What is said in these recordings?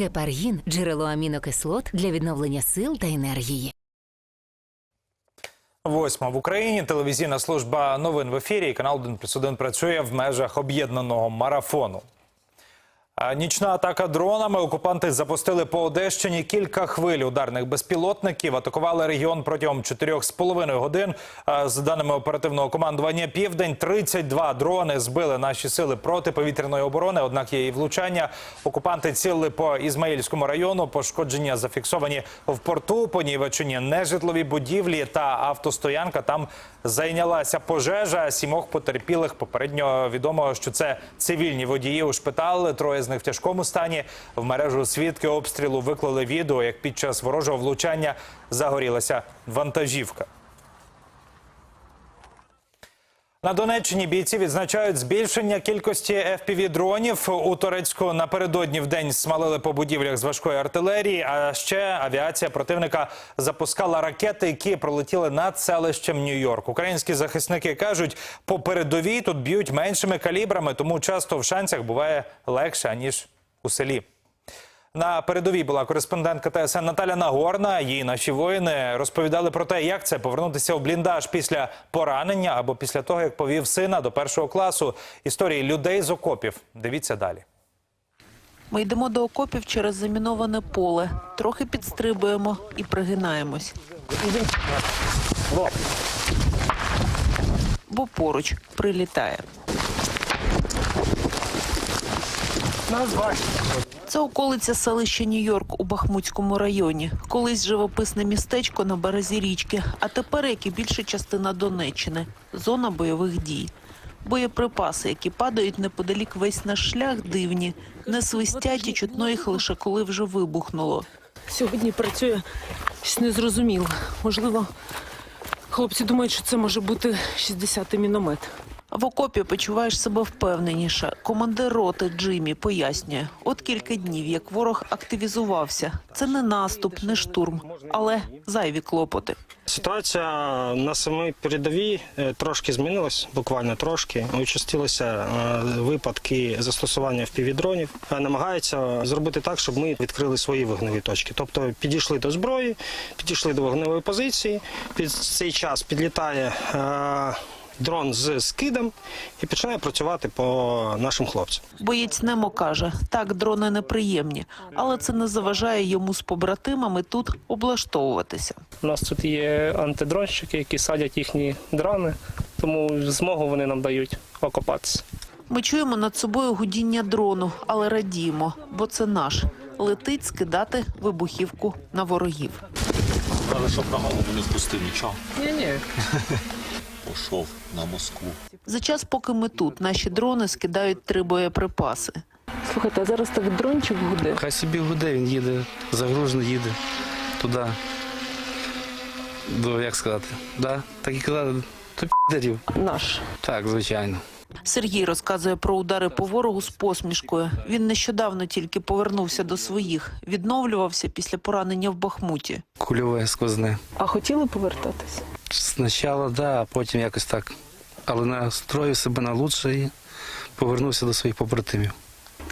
Гепаргін джерело амінокислот для відновлення сил та енергії. Восьма в Україні телевізійна служба новин в ефірі. і Канал 1 плюс 1 працює в межах об'єднаного марафону. Нічна атака дронами. Окупанти запустили по Одещині кілька хвиль ударних безпілотників. Атакували регіон протягом 4,5 годин. За даними оперативного командування Південь, 32 дрони збили наші сили протиповітряної оборони. Однак є і влучання. Окупанти цілили по Ізмаїльському району. Пошкодження зафіксовані в порту. Понівечені нежитлові будівлі та автостоянка. Там зайнялася пожежа. Сімох потерпілих попередньо відомо, що це цивільні водії у шпитали. Троє з них в тяжкому стані. В мережу свідки обстрілу виклали відео, як під час ворожого влучання загорілася вантажівка. На Донеччині бійці відзначають збільшення кількості FPV-дронів. У Турецьку напередодні в день смалили по будівлях з важкої артилерії. А ще авіація противника запускала ракети, які пролетіли над селищем Нью-Йорк. Українські захисники кажуть, по передовій тут б'ють меншими калібрами, тому часто в шансах буває легше аніж у селі. На передовій була кореспондентка ТСН Наталя Нагорна. Її наші воїни розповідали про те, як це повернутися в бліндаж після поранення або після того, як повів сина до першого класу. Історії людей з окопів. Дивіться далі. Ми йдемо до окопів через заміноване поле, трохи підстрибуємо і пригинаємось. Бо поруч прилітає. Це околиця селища Нью-Йорк у Бахмутському районі. Колись живописне містечко на березі річки, а тепер, як і більша частина Донеччини, зона бойових дій. Боєприпаси, які падають неподалік весь наш шлях, дивні, не свистять і чутно їх лише коли вже вибухнуло. Сьогодні працює щось незрозуміло. Можливо, хлопці думають, що це може бути 60-й міномет. В окопі почуваєш себе впевненіше. Командир роти Джиммі пояснює: от кілька днів, як ворог активізувався. Це не наступ, не штурм, але зайві клопоти. Ситуація на самій передовій е, трошки змінилась, буквально трошки. Участилися е, випадки застосування впівдронів. Намагаються зробити так, щоб ми відкрили свої вогневі точки. Тобто підійшли до зброї, підійшли до вогневої позиції. Під цей час підлітає. Дрон з скидом і починає працювати по нашим хлопцям. Боєць Немо каже, так дрони неприємні, але це не заважає йому з побратимами тут облаштовуватися. У нас тут є антидронщики, які садять їхні дрони, тому змогу вони нам дають окопатися. Ми чуємо над собою гудіння дрону, але радіємо, бо це наш. Летить скидати вибухівку на ворогів. Але що про голову не впустив нічого. Ні-ні. Пішов на Москву. За час, поки ми тут, наші дрони скидають три боєприпаси. Слухайте, а зараз так дрончик гуде. Хай собі гуде, він їде, загружено їде туди. До, як сказати, да? так і казали, то підерів. Наш. Так, звичайно. Сергій розказує про удари по ворогу з посмішкою. Він нещодавно тільки повернувся до своїх, відновлювався після поранення в Бахмуті. Кульове сквозне. А хотіли повертатись? Спочатку, да, а потім якось так. Але настроїв себе на лучше і повернувся до своїх побратимів.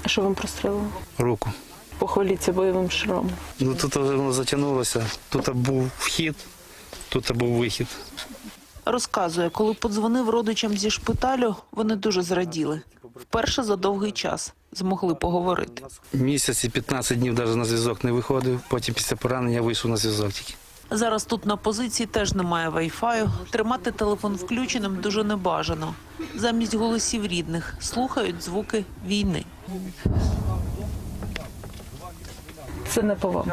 А що вам прострелило? Руку. Похваліться бойовим шрамом. Ну тут воно затягнулося. Тут був вхід, тут був вихід. Розказує, коли подзвонив родичам зі шпиталю, вони дуже зраділи. Вперше за довгий час змогли поговорити. Місяць і 15 днів навіть на зв'язок не виходив. Потім після поранення вийшов на зв'язок тільки. Зараз тут на позиції теж немає вайфаю. Тримати телефон включеним дуже небажано. Замість голосів рідних слухають звуки війни. Це не по вам.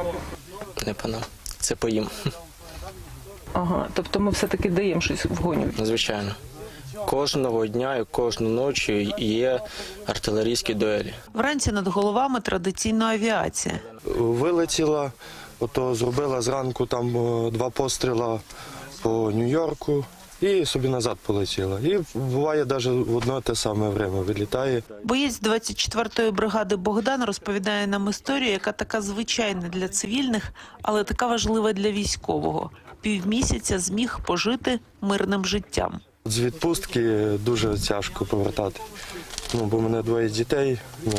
Не пана. Це поїм, Ага, тобто ми все-таки даємо щось вгоню. звичайно. Кожного дня і кожну ночі є артилерійські дуелі. Вранці над головами традиційна авіація. вилетіла, ото зробила зранку там два постріла по Нью-Йорку і собі назад полетіла. І буває навіть в одне те саме время вилітає. Боєць 24-ї бригади Богдан розповідає нам історію, яка така звичайна для цивільних, але така важлива для військового. Півмісяця зміг пожити мирним життям. З відпустки дуже тяжко повертати. Ну, бо в мене двоє дітей. Ну,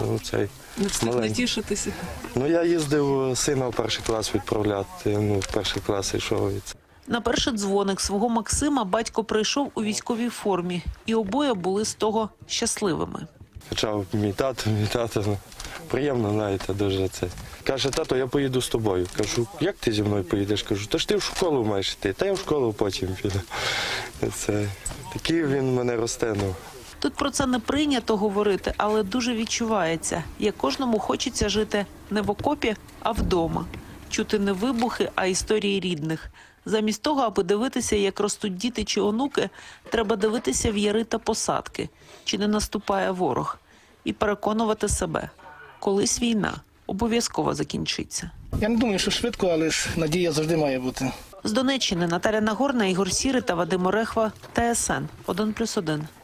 ну, цей, Не встиг Маленький. натішитися. ну я їздив сина в перший клас відправляти. Ну, в перший клас йшов. і це. На перший дзвоник свого Максима батько прийшов у військовій формі, і обоє були з того щасливими. Почав мій тато, мій тато. Ну, приємно, знаєте, дуже це. Каже, тато, я поїду з тобою. Кажу, як ти зі мною поїдеш? Кажу, та ж ти в школу маєш йти, та я в школу потім піду. Це, такий він мене росте. Тут про це не прийнято говорити, але дуже відчувається, як кожному хочеться жити не в окопі, а вдома. Чути не вибухи, а історії рідних. Замість того, аби дивитися, як ростуть діти чи онуки, треба дивитися в яри та посадки, чи не наступає ворог, і переконувати себе, колись війна обов'язково закінчиться. Я не думаю, що швидко, але ж надія завжди має бути. З Донеччини Наталя Нагорна, Ігор Сіри та Вадим Орехва, ТСН 1+,1.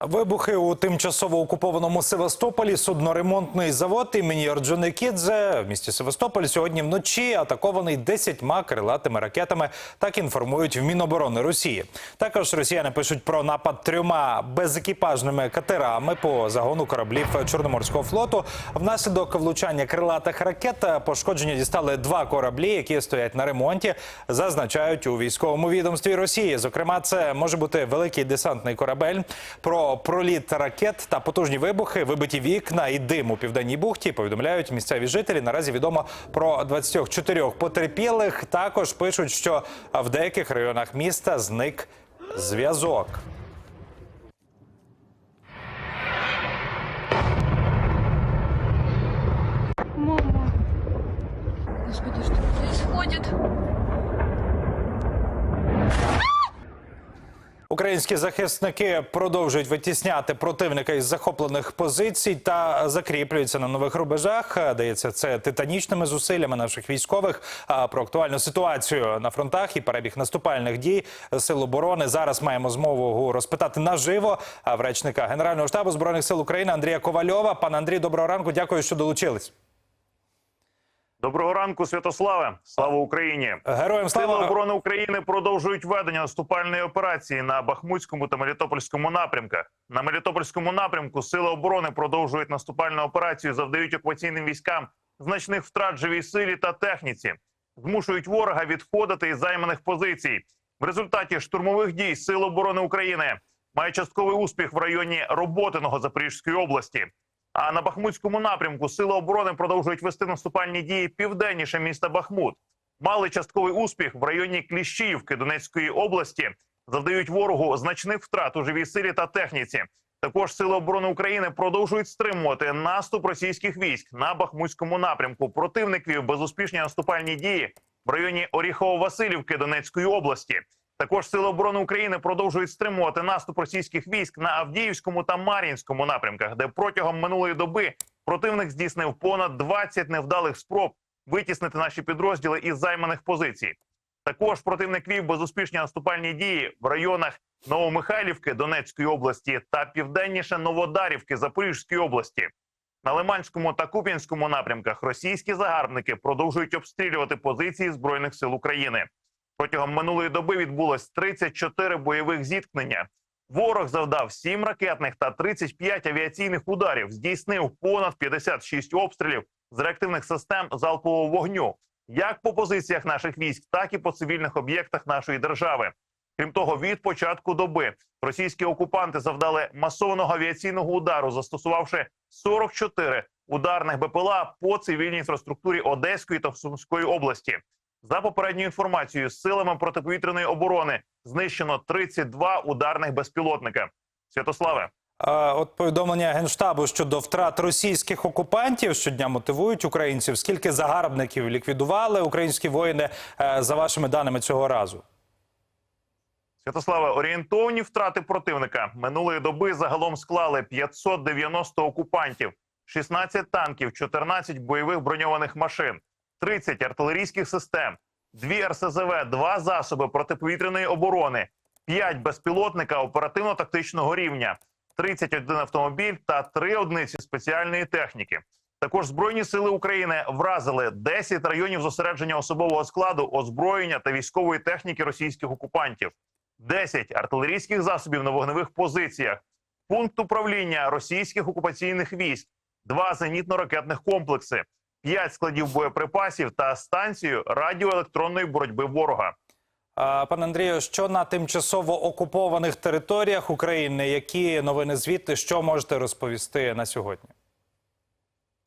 Вибухи у тимчасово окупованому Севастополі судноремонтний завод імені Орджоникідзе в місті Севастополь сьогодні вночі атакований десятьма крилатими ракетами. Так інформують в Міноборони Росії. Також росіяни пишуть про напад трьома безекіпажними катерами по загону кораблів Чорноморського флоту. Внаслідок влучання крилатих ракет пошкодження дістали два кораблі, які стоять на ремонті. Зазначають у військовому відомстві Росії. Зокрема, це може бути великий десантний корабель. Про проліт ракет та потужні вибухи, вибиті вікна і дим у південній бухті. Повідомляють місцеві жителі. Наразі відомо про 24 потерпілих. Також пишуть, що в деяких районах міста зник зв'язок. Українські захисники продовжують витісняти противника із захоплених позицій та закріплюються на нових рубежах. Дається це титанічними зусиллями наших військових. А Про актуальну ситуацію на фронтах і перебіг наступальних дій сил оборони зараз маємо змогу розпитати наживо в речника Генерального штабу збройних сил України Андрія Ковальова. Пане Андрій, доброго ранку. Дякую, що долучились. Доброго ранку, Святославе! Слава Україні! Героям Сили оборони України продовжують ведення наступальної операції на Бахмутському та Мелітопольському напрямках. На Мелітопольському напрямку сили оборони продовжують наступальну операцію, завдають окупаційним військам значних втрат живій силі та техніці, змушують ворога відходити із займаних позицій. В результаті штурмових дій Сил оборони України має частковий успіх в районі Роботиного Запорізької області. А на Бахмутському напрямку сили оборони продовжують вести наступальні дії південніше міста Бахмут. Мали частковий успіх в районі Кліщіївки Донецької області. Завдають ворогу значних втрат у живій силі та техніці. Також сили оборони України продовжують стримувати наступ російських військ на Бахмутському напрямку. Противник вів безуспішні наступальні дії в районі Оріхово-Василівки Донецької області. Також сили оборони України продовжують стримувати наступ російських військ на Авдіївському та Мар'їнському напрямках, де протягом минулої доби противник здійснив понад 20 невдалих спроб витіснити наші підрозділи із займаних позицій. Також противник вів безуспішні наступальні дії в районах Новомихайлівки Донецької області та південніше Новодарівки Запорізької області. На Лиманському та Куп'янському напрямках російські загарбники продовжують обстрілювати позиції збройних сил України. Протягом минулої доби відбулось 34 бойових зіткнення. Ворог завдав 7 ракетних та 35 авіаційних ударів, здійснив понад 56 обстрілів з реактивних систем залпового вогню, як по позиціях наших військ, так і по цивільних об'єктах нашої держави. Крім того, від початку доби російські окупанти завдали масованого авіаційного удару, застосувавши 44 ударних БПЛА по цивільній інфраструктурі Одеської та Сумської області. За попередньою інформацією, силами протиповітряної оборони знищено 32 ударних безпілотника. Святославе, От повідомлення генштабу щодо втрат російських окупантів щодня мотивують українців. Скільки загарбників ліквідували українські воїни е, за вашими даними цього разу? Святославе, орієнтовні втрати противника минулої доби загалом склали 590 окупантів, 16 танків, 14 бойових броньованих машин, 30 артилерійських систем, 2 РСЗВ, 2 засоби протиповітряної оборони, 5 безпілотника оперативно-тактичного рівня, 31 автомобіль та 3 одиниці спеціальної техніки. Також збройні сили України вразили 10 районів зосередження особового складу, озброєння та військової техніки російських окупантів. 10 артилерійських засобів на вогневих позиціях, пункт управління російських окупаційних військ, два зенітно-ракетних комплекси, 5 складів боєприпасів та станцію радіоелектронної боротьби ворога. Пане Андрію, що на тимчасово окупованих територіях України? Які новини звідти? Що можете розповісти на сьогодні?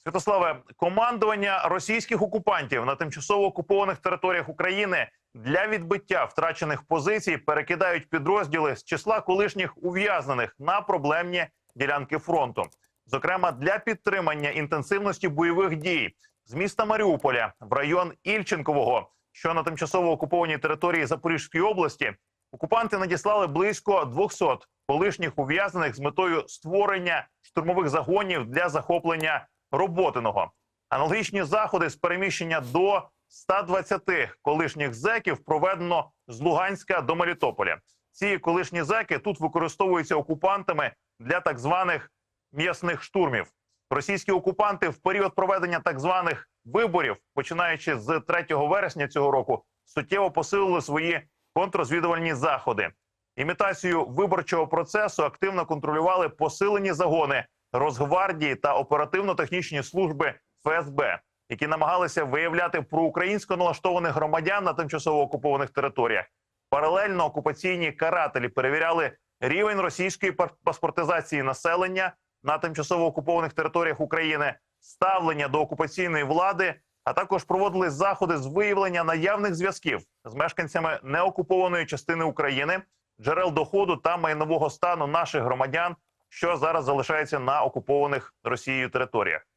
Святославе, командування російських окупантів на тимчасово окупованих територіях України для відбиття втрачених позицій перекидають підрозділи з числа колишніх ув'язнених на проблемні ділянки фронту, зокрема для підтримання інтенсивності бойових дій з міста Маріуполя в район Ільченкового, що на тимчасово окупованій території Запорізької області. Окупанти надіслали близько 200 колишніх ув'язнених з метою створення штурмових загонів для захоплення роботиного. Аналогічні заходи з переміщення до 120 колишніх зеків проведено з Луганська до Мелітополя. Ці колишні зеки тут використовуються окупантами для так званих м'ясних штурмів. Російські окупанти в період проведення так званих виборів, починаючи з 3 вересня цього року, суттєво посилили свої контррозвідувальні заходи. Імітацію виборчого процесу активно контролювали посилені загони Росгвардії та оперативно-технічні служби ФСБ, які намагалися виявляти проукраїнсько налаштованих громадян на тимчасово окупованих територіях. Паралельно окупаційні карателі перевіряли рівень російської паспортизації населення на тимчасово окупованих територіях України, ставлення до окупаційної влади, а також проводили заходи з виявлення наявних зв'язків з мешканцями неокупованої частини України, джерел доходу та майнового стану наших громадян, що зараз залишаються на окупованих Росією територіях.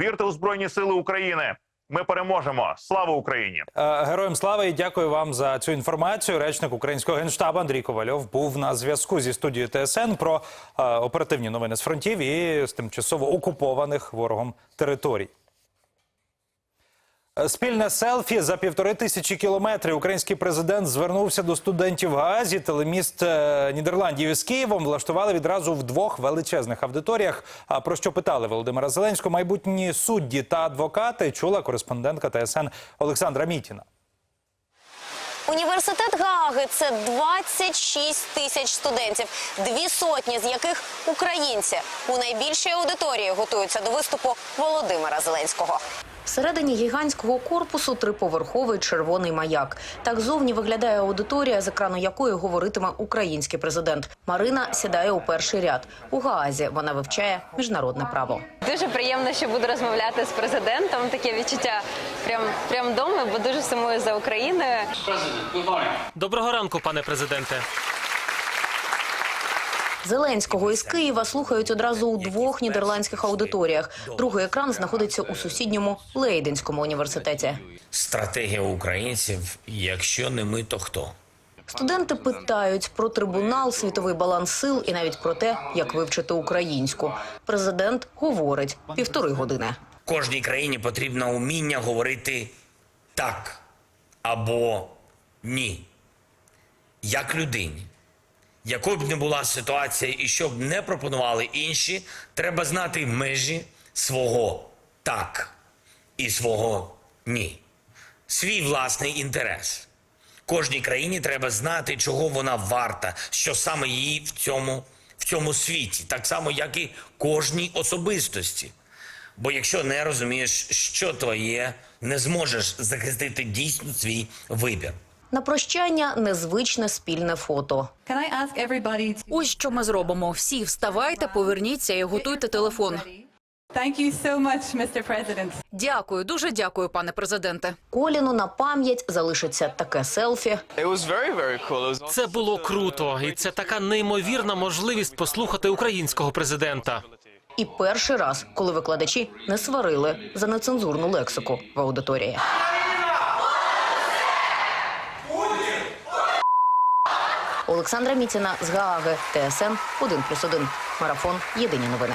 Вірте у Збройні Сили України! Ми переможемо! Слава Україні! Е, Героям слава і дякую вам за цю інформацію. Речник українського генштабу Андрій Ковальов був на зв'язку зі студією ТСН про е, оперативні новини з фронтів і з тимчасово окупованих ворогом територій. Е, Спільне селфі за півтори тисячі кілометрів. Український президент звернувся до студентів Гаазі. Телеміст е, Нідерландів із Києвом влаштували відразу в двох величезних аудиторіях. А про що питали Володимира Зеленського? Майбутні судді та адвокати чула кореспондентка ТСН Олександра Мітіна. Університет Гааги це 26 тисяч студентів, дві сотні з яких українці. У найбільшій аудиторії готуються до виступу Володимира Зеленського. Всередині гігантського корпусу триповерховий червоний маяк. Так зовні виглядає аудиторія, з екрану якої говоритиме український президент. Марина сідає у перший ряд. У Гаазі вона вивчає міжнародне право. Дуже приємно, що буду розмовляти з президентом. Таке відчуття прям прям вдома, бо дуже сумую за Україною. Доброго ранку, пане президенте. Зеленського із Києва слухають одразу у двох нідерландських аудиторіях. Другий екран знаходиться у сусідньому Лейденському університеті. Стратегія українців: якщо не ми, то хто? Студенти питають про трибунал, світовий баланс сил і навіть про те, як вивчити українську. Президент говорить півтори години. Кожній країні потрібно уміння говорити так або ні. Як людині. Якою б не була ситуація і що б не пропонували інші, треба знати межі свого так і свого ні. Свій власний інтерес. Кожній країні треба знати, чого вона варта, що саме її в цьому, в цьому світі, так само, як і кожній особистості. Бо якщо не розумієш, що твоє, не зможеш захистити дійсно свій вибір. На прощання незвичне спільне фото. Ось що ми зробимо. Всі вставайте, поверніться і готуйте телефон. Дякую, дуже дякую, пане президенте. Коліну на пам'ять залишиться таке селфі. Це було круто, і це така неймовірна можливість послухати українського президента. І перший раз, коли викладачі не сварили за нецензурну лексику в аудиторії. Олександра Міціна з Гааги, ТСН 1+,1. Марафон. Єдині новини.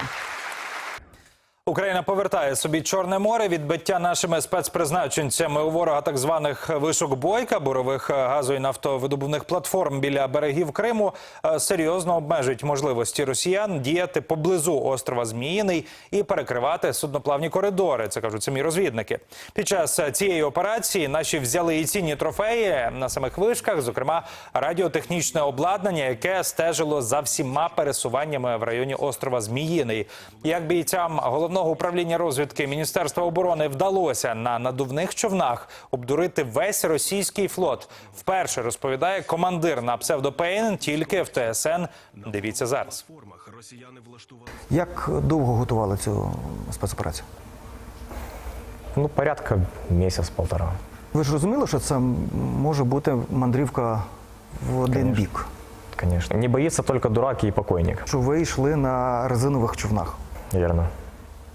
Україна повертає собі Чорне море. Відбиття нашими спецпризначенцями у ворога так званих вишок бойка, бурових е, газу і нафтовидобувних платформ біля берегів Криму е, серйозно обмежують можливості росіян діяти поблизу острова Зміїний і перекривати судноплавні коридори. Це кажуть самі розвідники. Під час е, цієї операції наші взяли і цінні трофеї на самих вишках, зокрема радіотехнічне обладнання, яке стежило за всіма пересуваннями в районі острова Зміїний. Як бійцям головного управління розвідки Міністерства оборони вдалося на надувних човнах обдурити весь російський флот, вперше розповідає командир на псевдопейн тільки в ТСН. Дивіться зараз. Як довго готували цю спецоперацію? Ну, порядка месяц-полтора. Ви ж розуміли, що це може бути мандрівка в один бік? Конечно. Не боится только дурак и покойник. Що ви йшли на резинових човнах? Верно.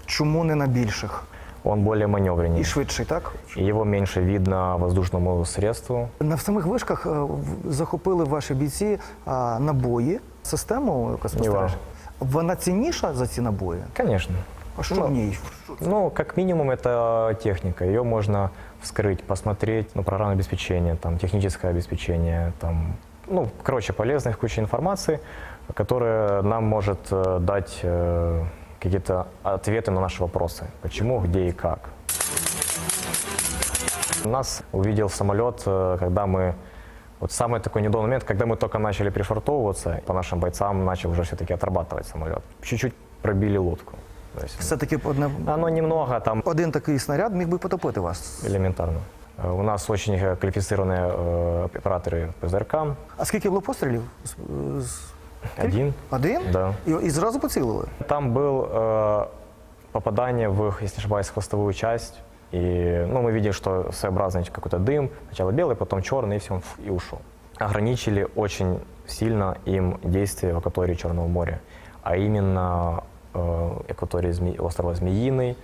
Чому не на більших? Он более маневренней. І швидший, так? И Его меньше видно воздушному средству. На самих вишках е, в- захопили ваші бійці а, набої, систему яка спостереження. Вона цінніша за ці набої? Конечно. А що в ній? Ну, как минимум, это техника. Ее можно вскрыть, посмотреть, ну, программное обеспечение, там, техническое обеспечение, там, ну, короче, полезная куча информации, которая нам может э, дать э, какие-то ответы на наши вопросы. Почему, где и как. Нас увидел самолет, э, когда мы вот самый такой недолгий момент, когда мы только начали пришвартовываться, по нашим бойцам начал уже все-таки отрабатывать самолет. Чуть-чуть пробили лодку. То есть Все-таки одне... Оно немного там один такий снаряд міг би потопити вас. элементарно. Э, У нас очень э, квалифицированные э, операторы ПЗРК. А скільки було пострілів? З- з- Один. Один? Да. І, і зразу поцілили? Там был э, попадание в, их, если не ошибаюсь, хвостовую часть. И ну, мы видим, что своеобразный какой-то дым. Сначала белый, потом черный, и все, он ф- и ушел. Ограничили очень сильно им действия в акватории Черного моря, а именно э, акватории Зме- острова Змеиный.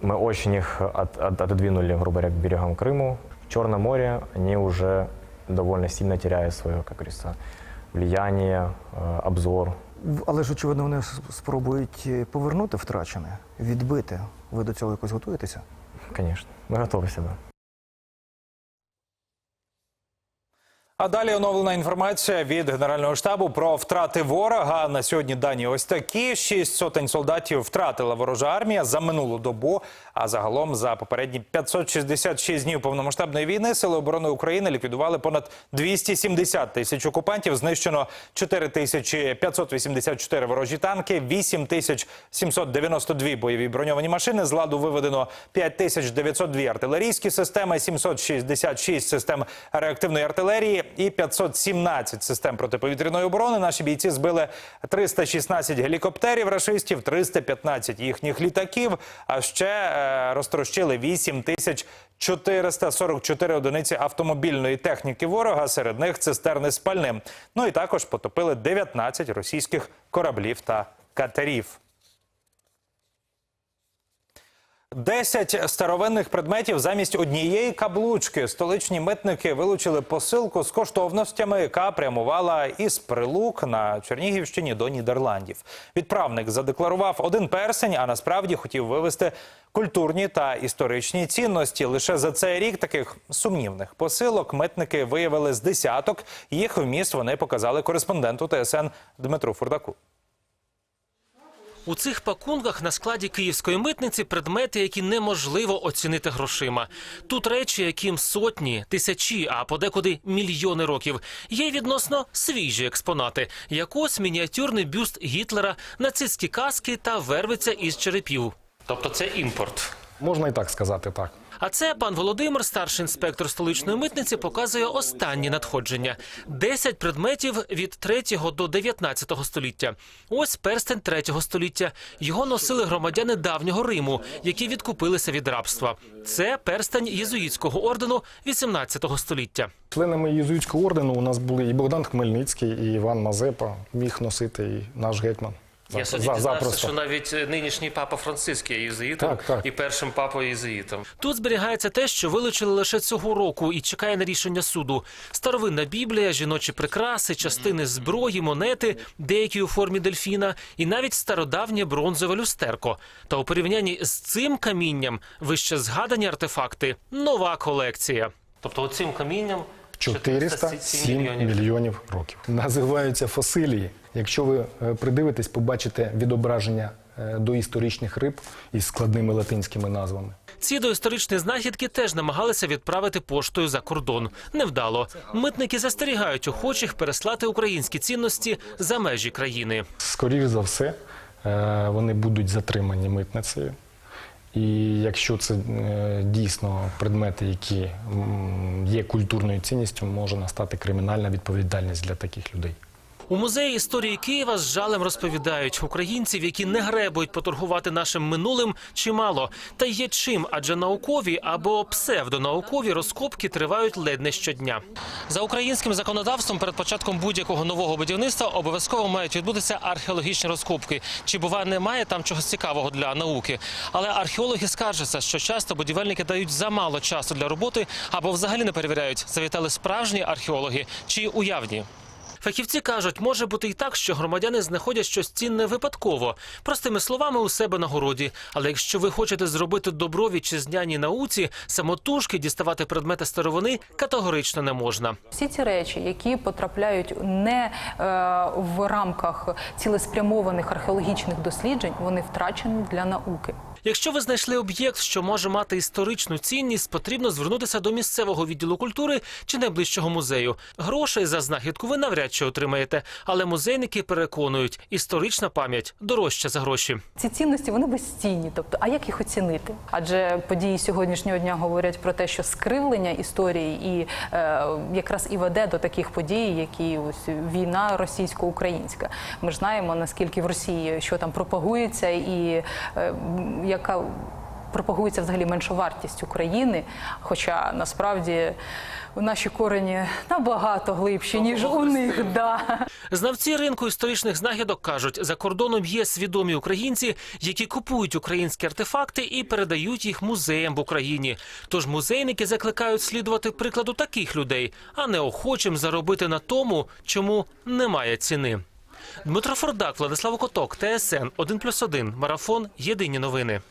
Мы очень их от- от- отодвинули, грубо говоря, к берегам Крыму. В Черном море они уже довольно сильно теряют свое, как говорится, влияние, э, обзор. В- Але ж, очевидно, вони с- спробують е, повернути втрачене, відбити. Ви до цього якось готуєтеся? Конечно, мы готовы всегда. А далі оновлена інформація від Генерального штабу про втрати ворога. На сьогодні дані ось такі: шість сотень солдатів втратила ворожа армія за минулу добу. А загалом за попередні 566 днів повномасштабної війни сили оборони України ліквідували понад 270 тисяч окупантів. Знищено 4584 ворожі танки, 8792 бойові броньовані машини. З ладу виведено 5902 артилерійські системи, 766 систем реактивної артилерії і 517 систем протиповітряної оборони. Наші бійці збили 316 гелікоптерів рашистів, 315 їхніх літаків. А ще е, розтрощили 8444 одиниці автомобільної техніки ворога. Серед них цистерни з пальним. Ну і також потопили 19 російських кораблів та катерів. Десять старовинних предметів замість однієї каблучки. Столичні митники вилучили посилку з коштовностями, яка прямувала із прилук на Чернігівщині до Нідерландів. Відправник задекларував один персень, а насправді хотів вивезти культурні та історичні цінності. Лише за цей рік таких сумнівних посилок митники виявили з десяток. Їх вміст вони показали кореспонденту ТСН Дмитру Фурдаку. У цих пакунках на складі київської митниці предмети, які неможливо оцінити грошима. Тут речі, яким сотні, тисячі, а подекуди мільйони років. Є відносно свіжі експонати, як ось мініатюрний бюст Гітлера, нацистські каски та вервиця із черепів. Тобто це імпорт. Можна і так сказати, так. А це пан Володимир, старший інспектор столичної митниці, показує останні надходження: 10 предметів від 3 до 19 століття. Ось перстень 3 століття. Його носили громадяни давнього Риму, які відкупилися від рабства. Це перстень єзуїтського ордену 18 століття. Членами єзуїтського ордену у нас були і Богдан Хмельницький, і Іван Мазепа міг носити і наш гетьман. Я За- сьогодні за- дізнався, запросто. що навіть е, нинішній папа Франциск є єзуїтом Так, так. і першим папою єзуїтом. Тут зберігається те, що вилучили лише цього року і чекає на рішення суду. Старовинна біблія, жіночі прикраси, частини зброї, монети, деякі у формі дельфіна, і навіть стародавнє бронзове люстерко. Та у порівнянні з цим камінням вище згадані артефакти нова колекція. Тобто, оцим камінням 407 мільйонів років. Називаються фосилії. Якщо ви е, придивитесь, побачите відображення е, доісторичних риб із складними латинськими назвами. Ці доісторичні знахідки теж намагалися відправити поштою за кордон. Невдало. Митники застерігають охочих переслати українські цінності за межі країни. Скоріш за все, е, вони будуть затримані митницею. І якщо це е, дійсно предмети, які є культурною цінністю, може настати кримінальна відповідальність для таких людей. У музеї історії Києва з жалем розповідають українців, які не гребують поторгувати нашим минулим, чимало. Та є чим, адже наукові або псевдонаукові розкопки тривають ледь не щодня. За українським законодавством перед початком будь-якого нового будівництва обов'язково мають відбутися археологічні розкопки. Чи буває немає там чогось цікавого для науки? Але археологи скаржаться, що часто будівельники дають замало часу для роботи або взагалі не перевіряють, завітали справжні археологи чи уявні. Фахівці кажуть, може бути і так, що громадяни знаходять щось цінне випадково, простими словами у себе на городі. Але якщо ви хочете зробити добро вітчизняній науці, самотужки діставати предмети старовини категорично не можна. Всі ці речі, які потрапляють не е, в рамках цілеспрямованих археологічних досліджень, вони втрачені для науки. Якщо ви знайшли об'єкт, що може мати історичну цінність, потрібно звернутися до місцевого відділу культури чи найближчого музею. Грошей за знахідку ви навряд чи отримаєте, але музейники переконують, історична пам'ять дорожча за гроші. Ці цінності вони безцінні. Тобто, а як їх оцінити? Адже події сьогоднішнього дня говорять про те, що скривлення історії і е, якраз і веде до таких подій, які ось війна російсько-українська. Ми ж знаємо наскільки в Росії що там пропагується, і е, яка пропагується взагалі меншовартість України. Хоча насправді наші корені набагато глибші ніж у них. Да. Знавці ринку історичних знахідок кажуть, за кордоном є свідомі українці, які купують українські артефакти і передають їх музеям в Україні. Тож музейники закликають слідувати прикладу таких людей, а не охочим заробити на тому, чому немає ціни. Дмитро Фордак, Владислав Коток, ТСН 1+,1, Марафон. Єдині новини.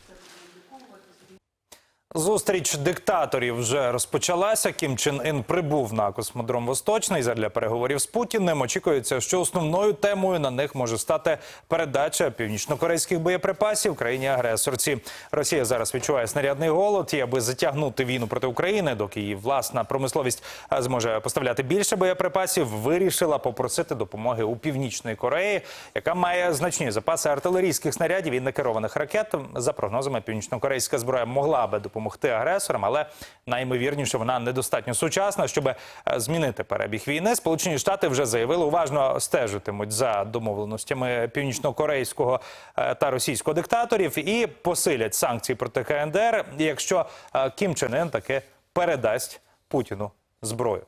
Зустріч диктаторів вже розпочалася. Кім Чен Ін прибув на космодром Восточний задля переговорів з Путіним. Очікується, що основною темою на них може стати передача північнокорейських боєприпасів країні агресорці. Росія зараз відчуває снарядний голод, і аби затягнути війну проти України, доки її власна промисловість зможе поставляти більше боєприпасів, вирішила попросити допомоги у північної Кореї, яка має значні запаси артилерійських снарядів і некерованих ракет. За прогнозами, північнокорейська зброя могла би допомогти агресорам, але найімовірніше вона недостатньо сучасна, щоб е, змінити перебіг війни. Сполучені Штати вже заявили, уважно стежитимуть за домовленостями північнокорейського е, та російського диктаторів і посилять санкції проти КНДР, якщо е, Кім Чен Ен таки передасть Путіну зброю.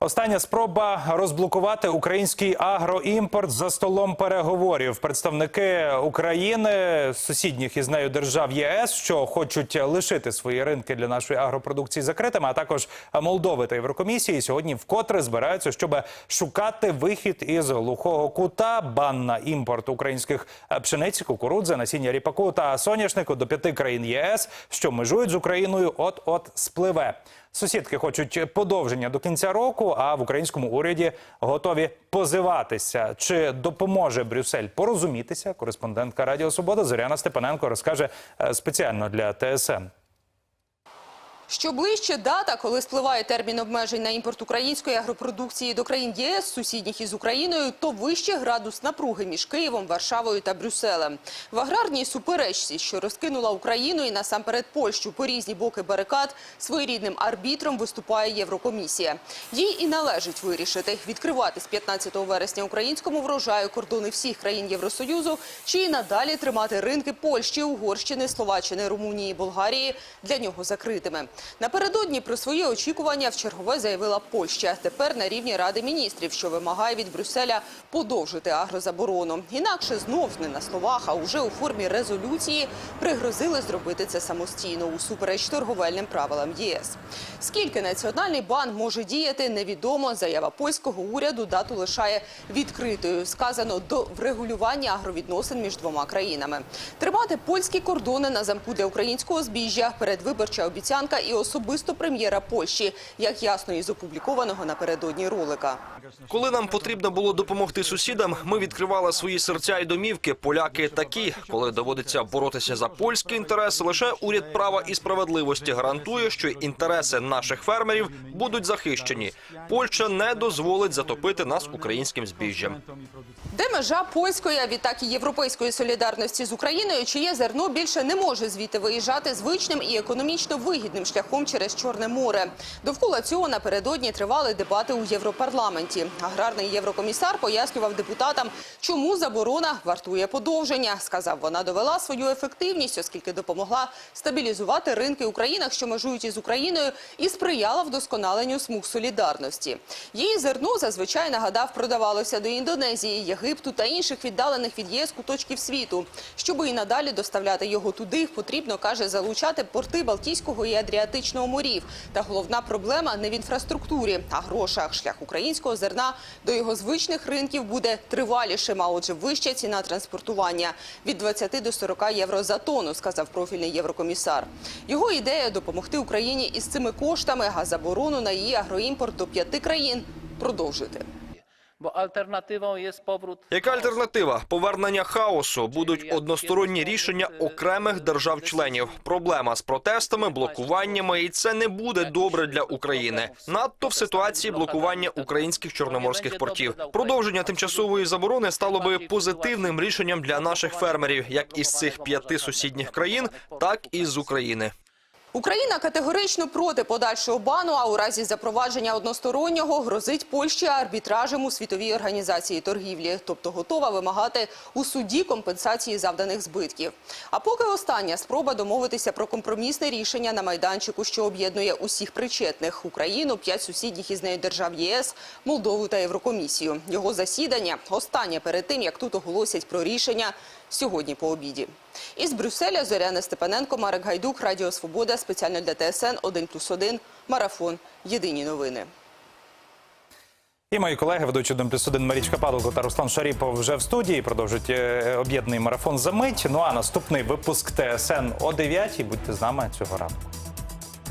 Остання спроба розблокувати український агроімпорт за столом переговорів. Представники України, сусідніх із нею держав ЄС, що хочуть лишити свої ринки для нашої агропродукції закритими, а також Молдови та Єврокомісії, сьогодні вкотре збираються, щоб шукати вихід із глухого кута. Бан на імпорт українських пшениці, кукурудзи, насіння ріпаку та соняшнику до п'яти країн ЄС, що межують з Україною, от от спливе. Сусідки хочуть подовження до кінця року, а в українському уряді готові позиватися. Чи допоможе Брюссель порозумітися? Кореспондентка Радіо Свобода Зоряна Степаненко розкаже е, спеціально для ТСН. Що ближче дата, коли спливає термін обмежень на імпорт української агропродукції до країн ЄС, сусідніх із Україною, то вище градус напруги між Києвом, Варшавою та Брюсселем. В аграрній суперечці, що розкинула Україну і насамперед Польщу по різні боки барикад, своєрідним арбітром виступає Єврокомісія. Їй і належить вирішити, відкривати з 15 вересня українському врожаю кордони всіх країн Євросоюзу, чи і надалі тримати ринки Польщі, Угорщини, Словаччини, Румунії, Болгарії для нього закритими. Напередодні про свої очікування вчергове заявила Польща. Тепер на рівні Ради міністрів, що вимагає від Брюсселя подовжити агрозаборону. Інакше знов не на словах, а уже у формі резолюції пригрозили зробити це самостійно усупереч торговельним правилам ЄС. Скільки національний бан може діяти, невідомо. Заява польського уряду дату лишає відкритою. Сказано до врегулювання агровідносин між двома країнами. Тримати польські кордони на замку для українського збіжжя передвиборча обіцянка і особисто прем'єра Польщі, як ясно із опублікованого напередодні ролика. Коли нам потрібно було допомогти сусідам, ми відкривали свої серця і домівки. Поляки такі, коли доводиться боротися за польські інтереси, лише уряд права і справедливості гарантує, що інтереси наших фермерів будуть захищені. Польща не дозволить затопити нас українським збіжжям. Де межа польської, а відтак і європейської солідарності з Україною, чиє зерно більше не може звідти виїжджати звичним і економічно вигідним шляхом через Чорне море. Довкола цього напередодні тривали дебати у Європарламенті. Аграрний єврокомісар пояснював депутатам, чому заборона вартує подовження. Сказав, вона довела свою ефективність, оскільки допомогла стабілізувати ринки у країнах, що межують із Україною, і сприяла вдосконаленню смуг солідарності. Її зерно зазвичай нагадав продавалося до Індонезії, Єгипту та інших віддалених від ЄС куточків світу. Щоби і надалі доставляти його туди, потрібно каже залучати порти Балтійського і Адріатичного морів. Та головна проблема не в інфраструктурі, а грошах. Шлях українського зерна до його звичних ринків буде тривалішим, а отже, вища ціна транспортування від 20 до 40 євро за тонну, сказав профільний єврокомісар. Його ідея допомогти Україні із цими коштами, а заборону на її агроімпорт до п'яти країн продовжити. Bo alternatywą jest powrót Яка альтернатива? Повернення хаосу будуть односторонні рішення окремих держав-членів. Проблема з протестами, блокуваннями, і це не буде добре для України. Надто в ситуації блокування українських чорноморських портів. Продовження тимчасової заборони стало би позитивним рішенням для наших фермерів, як із цих п'яти сусідніх країн, так і з України. Україна категорично проти подальшого бану, а у разі запровадження одностороннього грозить Польщі арбітражем у світовій організації торгівлі, тобто готова вимагати у суді компенсації завданих збитків. А поки остання спроба домовитися про компромісне рішення на майданчику, що об'єднує усіх причетних Україну, п'ять сусідніх із нею держав ЄС, Молдову та Єврокомісію. Його засідання останнє перед тим, як тут оголосять про рішення сьогодні по обіді. Із Брюсселя Зоряна Степаненко, Марек Гайдук, Радіо Свобода, спеціально для ТСН 1+,1, Марафон. Єдині новини. І мої колеги, ведучі один плюс один Марічка Падалко та Руслан Шаріпов вже в студії. Продовжують е, об'єднаний марафон за мить. Ну а наступний випуск ТСН о 9 Будьте з нами цього ранку.